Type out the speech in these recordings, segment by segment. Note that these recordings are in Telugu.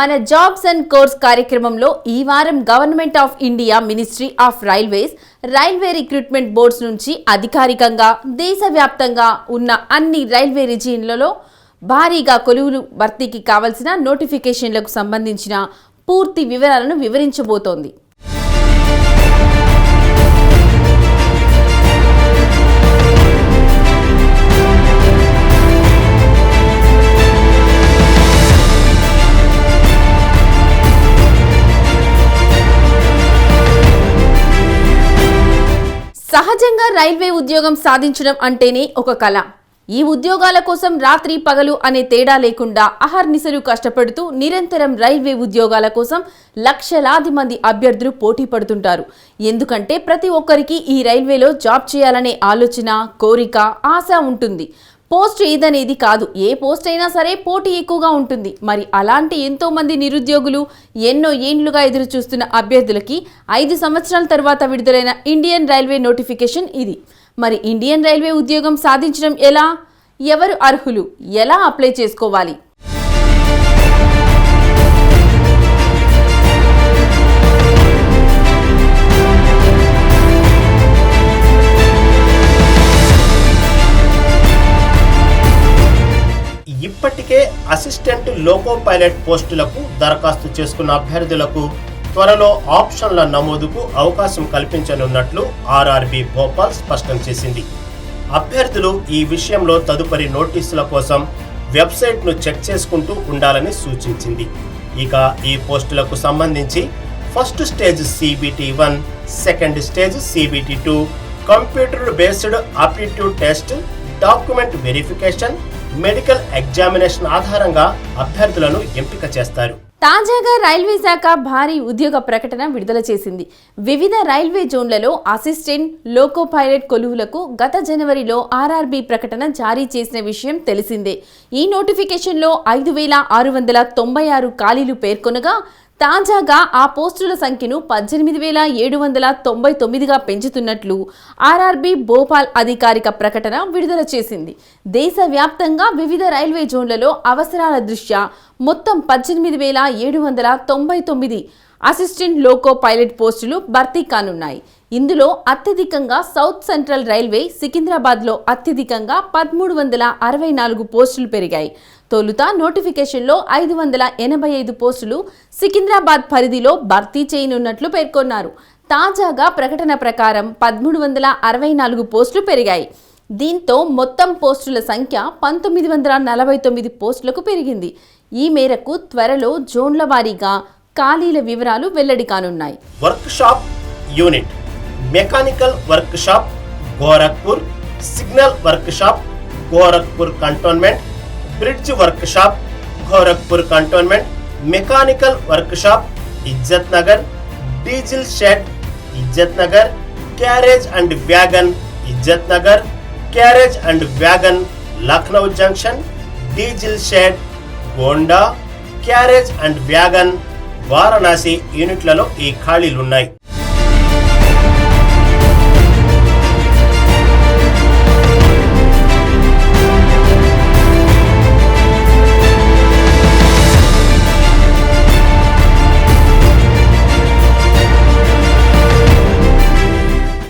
మన జాబ్స్ అండ్ కోర్స్ కార్యక్రమంలో ఈ వారం government of India ministry of railways railway recruitment boards నుంచి అధికారికంగా దేశవ్యాప్తంగా ఉన్న అన్ని రైల్వే రిజియన్లలో భారీగా కొలువులు భర్తీకి కావలసిన నోటిఫికేషన్లకు సంబంధించిన పూర్తి వివరాలను వివరించబోతోంది. సహజంగా రైల్వే ఉద్యోగం సాధించడం అంటేనే ఒక కళ ఈ ఉద్యోగాల కోసం రాత్రి పగలు అనే తేడా లేకుండా అహర్నిశలు కష్టపడుతూ నిరంతరం రైల్వే ఉద్యోగాల కోసం లక్షలాది మంది అభ్యర్థులు పోటీ పడుతుంటారు. ఎందుకంటే ప్రతి ఒక్కరికి ఈ రైల్వేలో జాబ్ చేయాలనే ఆలోచన కోరిక ఆశ ఉంటుంది. పోస్ట్ ఇదనేది కాదు. ఏ పోస్ట్ అయినా సరే పోటీ ఎక్కువగా ఉంటుంది. మరి అలాంటి ఎంతో మంది నిరుద్యోగులు ఎన్నో ఏండ్లుగా ఎదురు చూస్తున్న అభ్యర్థులకి ఐదు సంవత్సరాల తర్వాత విడుదలైన ఇండియన్ రైల్వే నోటిఫికేషన్ ఇది. మరి ఇండియన్ రైల్వే ఉద్యోగం సాధించడం ఎలా? ఎవరు అర్హులు? ఎలా అప్లై చేసుకోవాలి? ఇప్పటికే అసిస్టెంట్ లోకో పైలట్ పోస్టులకు దరఖాస్తు చేసుకున్న అభ్యర్థులకు త్వరలో ఆప్షన్ల నమోదుకు అవకాశం కల్పించనున్నట్లు ఆర్ఆర్బి భోపాల్ స్పష్టం చేసింది. అభ్యర్థులు ఈ విషయంలో తదుపరి నోటీసుల కోసం వెబ్సైట్ను చెక్ చేసుకుంటూ ఉండాలని సూచించింది. ఇక ఈ పోస్టులకు సంబంధించి first stage CBT one second stage CBT two computer based aptitude test document verification medical examination ఆధారంగా అభ్యర్థులను ఎంపిక చేస్తారు. తాజాగా రైల్వే శాఖ భారీ ఉద్యోగ ప్రకటన విడుదల చేసింది. వివిధ రైల్వే జోన్లలో అసిస్టెంట్ లోకో పైలట్ కొలువులకు గత జనవరిలో ఆర్ఆర్బీ ప్రకటన జారీ చేసిన విషయం తెలిసిందే. ఈ నోటిఫికేషన్లో ఐదు వేల ఆరు వందల తొంభై ఆరు ఖాళీలు పేర్కొనగా తాజాగా ఆ పోస్టుల సంఖ్యను పద్దెనిమిది వేల ఏడు వందల తొంభై తొమ్మిదిగా పెంచుతున్నట్లు ఆర్ఆర్బీ భోపాల్ అధికారిక ప్రకటన విడుదల చేసింది. దేశవ్యాప్తంగా వివిధ రైల్వే జోన్లలో అవసరాల దృష్ట్యా మొత్తం పద్దెనిమిది వేల ఏడు వందల తొంభై తొమ్మిది అసిస్టెంట్ లోకో పైలట్ పోస్టులు భర్తీ కానున్నాయి. ఇందులో అత్యధికంగా సౌత్ సెంట్రల్ రైల్వే సికింద్రాబాద్లో అత్యధికంగా పదమూడు వందల అరవై నాలుగు పోస్టులు పెరిగాయి. తొలుత నోటిఫికేషన్లో ఐదు వందల ఎనభై ఐదు పోస్టులు సికింద్రాబాద్ పరిధిలో భర్తీ చేయనున్నట్లు పేర్కొన్నారు. తాజాగా ప్రకటన ప్రకారం పదమూడు వందల అరవై నాలుగు పోస్టులు పెరిగాయి. దీంతో మొత్తం పోస్టుల సంఖ్య పంతొమ్మిది వందల నలభై తొమ్మిది పోస్టులకు పెరిగింది. ఈ మేరకు త్వరలో జోన్ల వారీగా ఖాళీల వివరాలు వెల్లడి కానున్నాయి. Workshop unit mechanical workshop Gorakhpur signal workshop Gorakhpur cantonment bridge workshop Gorakhpur cantonment mechanical workshop Izzat Nagar diesel shed ఇజ్జత్ Nagar carriage and wagon Izzat Nagar carriage and wagon Lucknow junction diesel shed Gonda carriage and wagon Varanasi యూనిట్లలో ఈ ఖాళీలున్నాయి.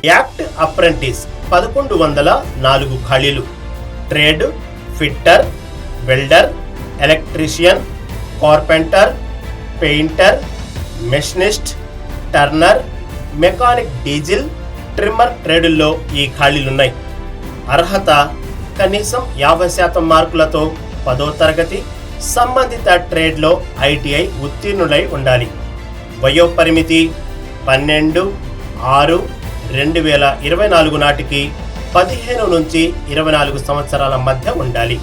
యాక్ట్ అప్రెంటిస్ పదకొండు వందల నాలుగు ఖాళీలు trade fitter welder electrician carpenter painter machinist turner mechanic diesel trimmer ట్రేడుల్లో ఈ ఖాళీలున్నాయి అర్హత కనీసం యాభై శాతం మార్కులతో పదో తరగతి సంబంధిత ట్రేడ్లో ఐటీఐ ఉత్తీర్ణులై ఉండాలి. వయోపరిమితి పన్నెండు ఆరు రెండు వేల ఇరవై నాలుగు నాటికి పదిహేను నుంచి ఇరవై నాలుగు సంవత్సరాల మధ్య ఉండాలి.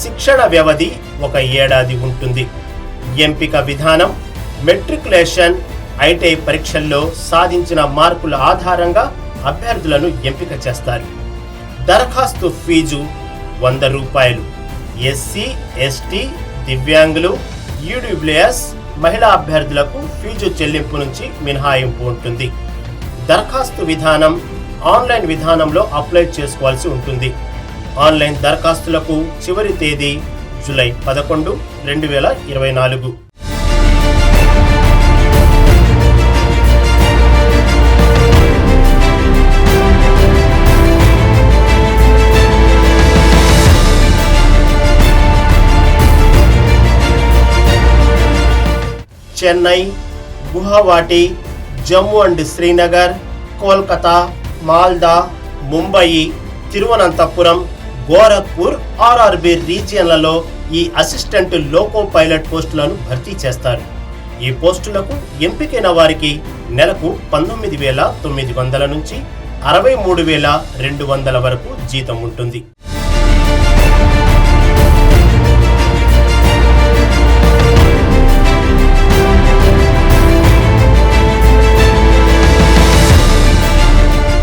శిక్షణ వ్యవధి ఒక ఏడాది ఉంటుంది. ఎంపిక విధానం మెట్రికులేషన్ ఐటీఐ పరీక్షల్లో సాధించిన మార్కుల ఆధారంగా అభ్యర్థులను ఎంపిక చేస్తారు. దరఖాస్తు ఫీజు వంద రూపాయలు. ఎస్సీ ఎస్టీ దివ్యాంగులు యూడబ్ల్యూఎస్ మహిళా అభ్యర్థులకు ఫీజు చెల్లింపు నుంచి మినహాయింపు ఉంటుంది. దరఖాస్తు విధానం ఆన్లైన్ విధానంలో అప్లై చేసుకోవాల్సి ఉంటుంది. ఆన్లైన్ దరఖాస్తులకు చివరి తేదీ జూలై పదకొండు రెండు వేల ఇరవై నాలుగు. చెన్నై గుహవాటి జమ్మూ అండ్ శ్రీనగర్ కోల్కతా మాల్దా ముంబయి తిరువనంతపురం గోరఖ్పూర్ ఆర్ఆర్బి రీజియన్లలో ఈ అసిస్టెంట్ లోకో పైలట్ పోస్టులను భర్తీ చేస్తారు. ఈ పోస్టులకు ఎంపికైన వారికి నెలకు పంతొమ్మిది వేల తొమ్మిది వందల నుంచి అరవై మూడు వేల రెండు వందల వరకు జీతం ఉంటుంది.